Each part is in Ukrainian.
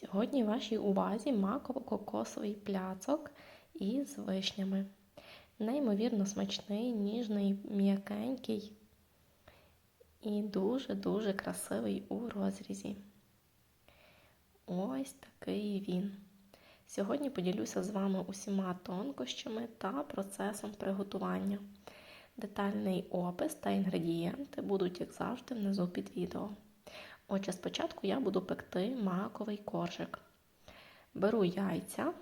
Сьогодні вашій увазі маково-кокосовий пляцок із вишнями. Неймовірно смачний, ніжний, м'якенький і дуже-дуже красивий у розрізі. Ось такий він. Сьогодні поділюся з вами усіма тонкощами та процесом приготування. Детальний опис та інгредієнти будуть, як завжди, внизу під відео. Отже, спочатку я буду пекти маковий коржик. Беру яйця,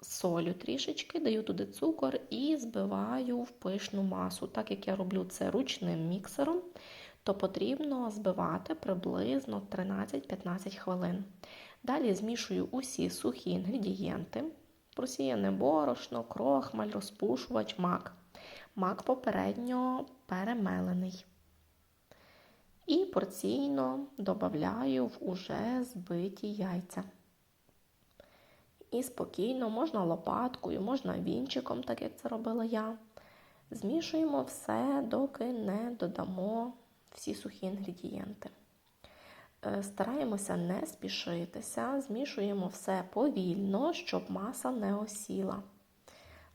солю трішечки, даю туди цукор і збиваю в пишну масу. Так як я роблю це ручним міксером, то потрібно збивати приблизно 13-15 хвилин. Далі змішую усі сухі інгредієнти: просіяне борошно, крохмаль, розпушувач, мак. Мак попередньо перемелений. І порційно додаю в уже збиті яйця. І спокійно, можна лопаткою, можна вінчиком, так як це робила я. Змішуємо все, доки не додамо всі сухі інгредієнти. Стараємося не спішитися, змішуємо все повільно, щоб маса не осіла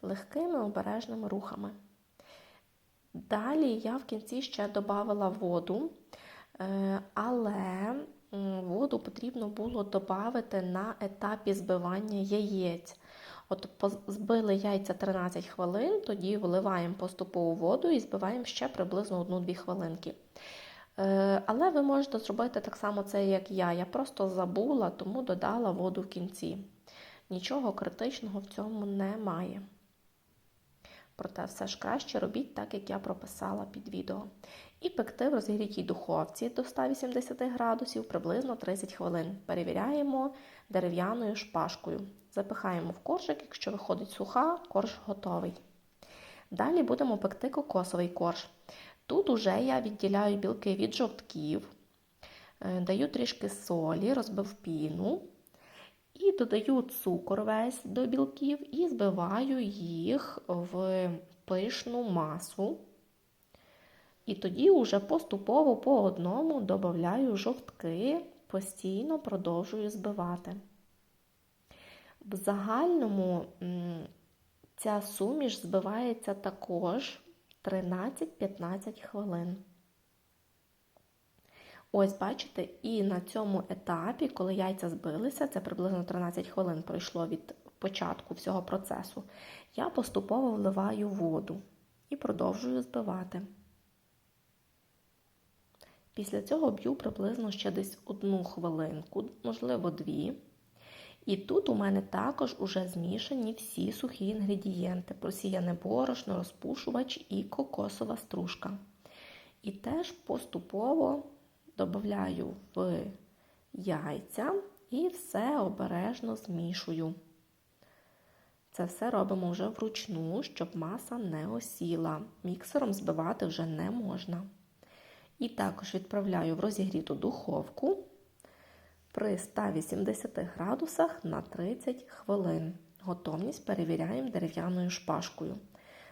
легкими обережними рухами. Далі я в кінці ще додавала воду, але воду потрібно було додати на етапі збивання яєць. От збили яйця 13 хвилин, тоді вливаємо поступову воду і збиваємо ще приблизно 1-2 хвилинки. Але ви можете зробити так само це, як я. Я просто забула, тому додала воду в кінці. Нічого критичного в цьому немає. Проте все ж краще робіть так, як я прописала під відео. І пекти в розігрітій духовці до 180 градусів приблизно 30 хвилин. Перевіряємо дерев'яною шпажкою. Запихаємо в коржик, якщо виходить суха, корж готовий. Далі будемо пекти кокосовий корж. Тут уже я відділяю білки від жовтків, даю трішки солі, розбив піну. І додаю цукор весь до білків і збиваю їх в пишну масу. І тоді вже поступово по одному додаю жовтки, постійно продовжую збивати. В загальному ця суміш збивається також 13-15 хвилин. Ось, бачите, і на цьому етапі, коли яйця збилися, це приблизно 13 хвилин пройшло від початку всього процесу, я поступово вливаю воду і продовжую збивати. Після цього б'ю приблизно ще десь одну хвилинку, можливо, дві. І тут у мене також уже змішані всі сухі інгредієнти: просіяне борошно, розпушувач і кокосова стружка. І теж поступово додаю в яйця і все обережно змішую. Це все робимо вже вручну, щоб маса не осіла. Міксером збивати вже не можна. І також відправляю в розігріту духовку при 180 градусах на 30 хвилин. Готовність перевіряємо дерев'яною шпажкою.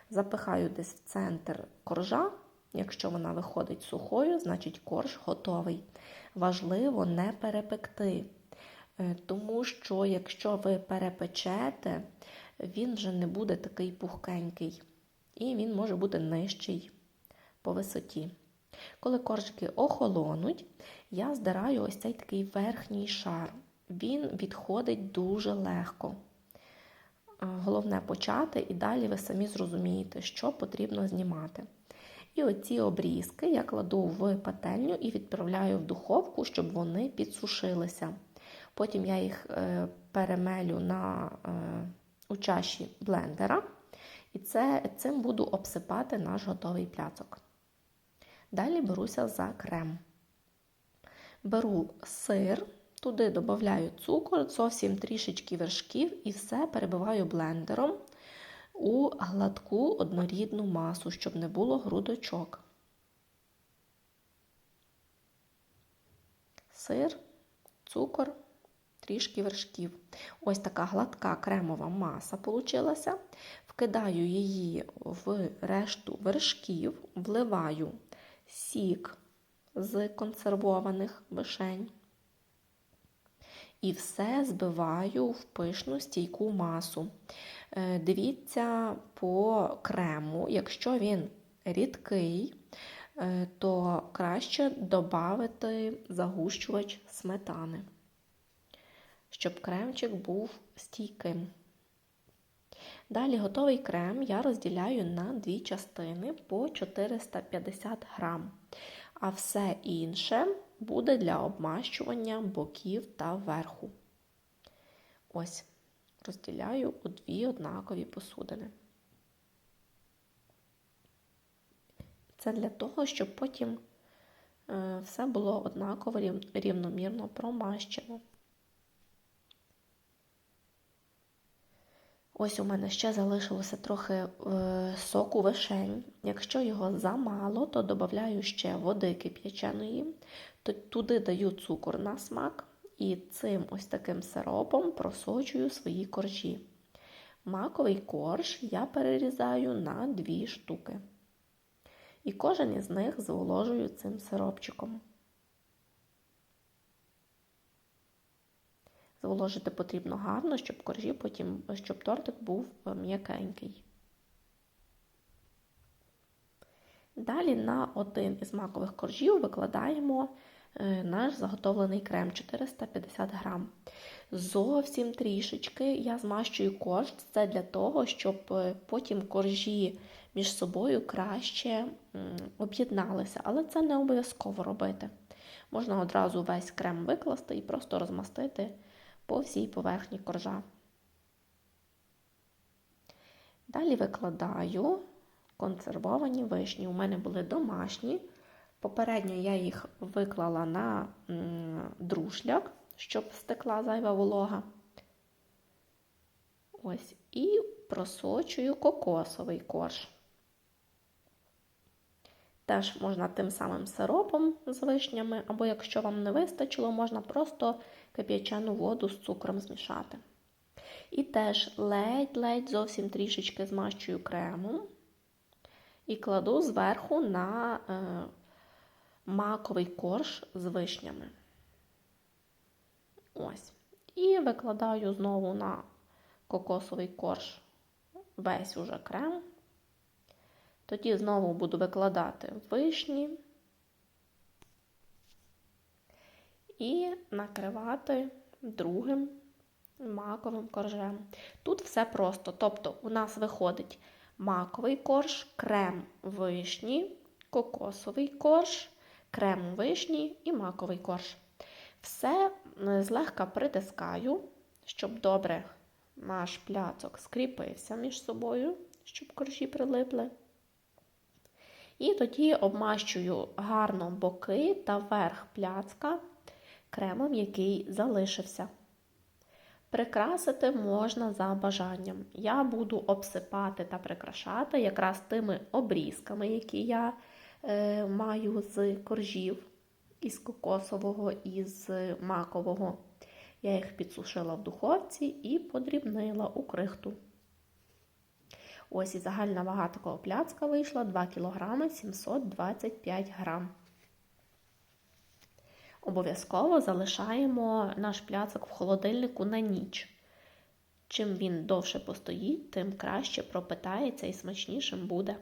Запихаю десь в центр коржа Якщо вона виходить сухою, значить корж готовий. Важливо не перепекти, е, тому що якщо ви перепечете, він вже не буде такий пухкенький, і він може бути нижчий по висоті. Коли коржики охолонуть, я здираю ось цей такий верхній шар. Він відходить дуже легко. Головне почати, і далі ви самі зрозумієте, що потрібно знімати. І оці обрізки я кладу в пательню і відправляю в духовку, щоб вони підсушилися. Потім я їх е, перемелю на, е, у чаші блендера, і це, цим буду обсипати наш готовий пляцок. Далі беруся за крем. Беру сир, туди додаю цукор, зовсім трішечки вершків і все перебиваю блендером у гладку однорідну масу, щоб не було грудочок. Сир, цукор, трішки вершків. Ось така гладка кремова маса получилася. Вкидаю її в решту вершків, вливаю сік з консервованих вишень. і все збиваю в пишну стійку масу. Е, Дивіться по крему, якщо він рідкий, е, то краще додати загущувач сметани, щоб кремчик був стійким. Далі готовий крем я розділяю на дві частини по 450 грам, а все інше буде для обмащування боків та верху. Ось, розділяю у дві однакові посудини. Це для того, щоб потім е, все було однаково рівномірно промащено. Ось у мене ще залишилося трохи е, соку вишень. Якщо його замало, то додаю ще води кип'яченої, туди даю цукор на смак і цим ось таким сиропом просочую свої коржі. Маковий корж я перерізаю на дві штуки. І кожен із них зволожую цим сиропчиком. Зволожити потрібно гарно, щоб коржі потім, щоб тортик був е, м'якенький. Далі на один із макових коржів викладаємо наш заготовлений крем 450 грам. Зовсім трішечки я змащую корж, це для того, щоб е, потім коржі між собою краще об'єдналися, але це не обов'язково робити. Можна одразу весь крем викласти і просто розмастити по всій поверхні коржа. Далі викладаю консервовані вишні. У мене були домашні. Попередньо я їх виклала на друшляк, щоб стекла зайва волога. Ось, і просочую кокосовий корж. Теж можна тим самим сиропом з вишнями, або якщо вам не вистачило, можна просто кип'ячену воду з цукром змішати. І теж ледь-ледь зовсім трішечки змащую кремом і кладу зверху на е, маковий корж з вишнями. Ось. І викладаю знову на кокосовий корж весь уже крем. Тоді знову буду викладати вишні і накривати другим маковим коржем. Тут все просто. Тобто, у нас виходить маковий корж, крем вишні, кокосовий корж, крем вишні і маковий корж. Все злегка притискаю, щоб добре наш пляцок скріпився між собою, щоб коржі прилипли. І тоді обмащую гарно боки та верх пляцка кремом, який залишився. Прикрасити можна за бажанням. Я буду обсипати та прикрашати якраз тими обрізками, які я маю з коржів, із кокосового і з макового. Я їх підсушила в духовці і подрібнила у крихту. Ось і загальна вага такого пляцка вийшла 2 кг 725 г. Обов'язково залишаємо наш пляцок в холодильнику на ніч. Чим він довше постоїть, тим краще пропитається і смачнішим буде.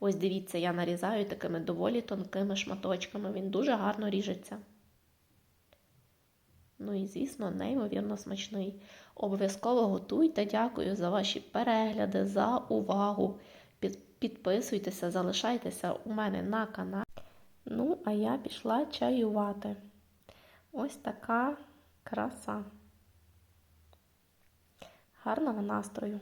Ось дивіться, я нарізаю такими доволі тонкими шматочками, він дуже гарно ріжеться. Ну і, звісно, неймовірно смачний. Обов'язково готуйте. Дякую за ваші перегляди, за увагу. Підписуйтеся, залишайтеся у мене на каналі. Ну, а я пішла чаювати. Ось така краса. Гарного настрою!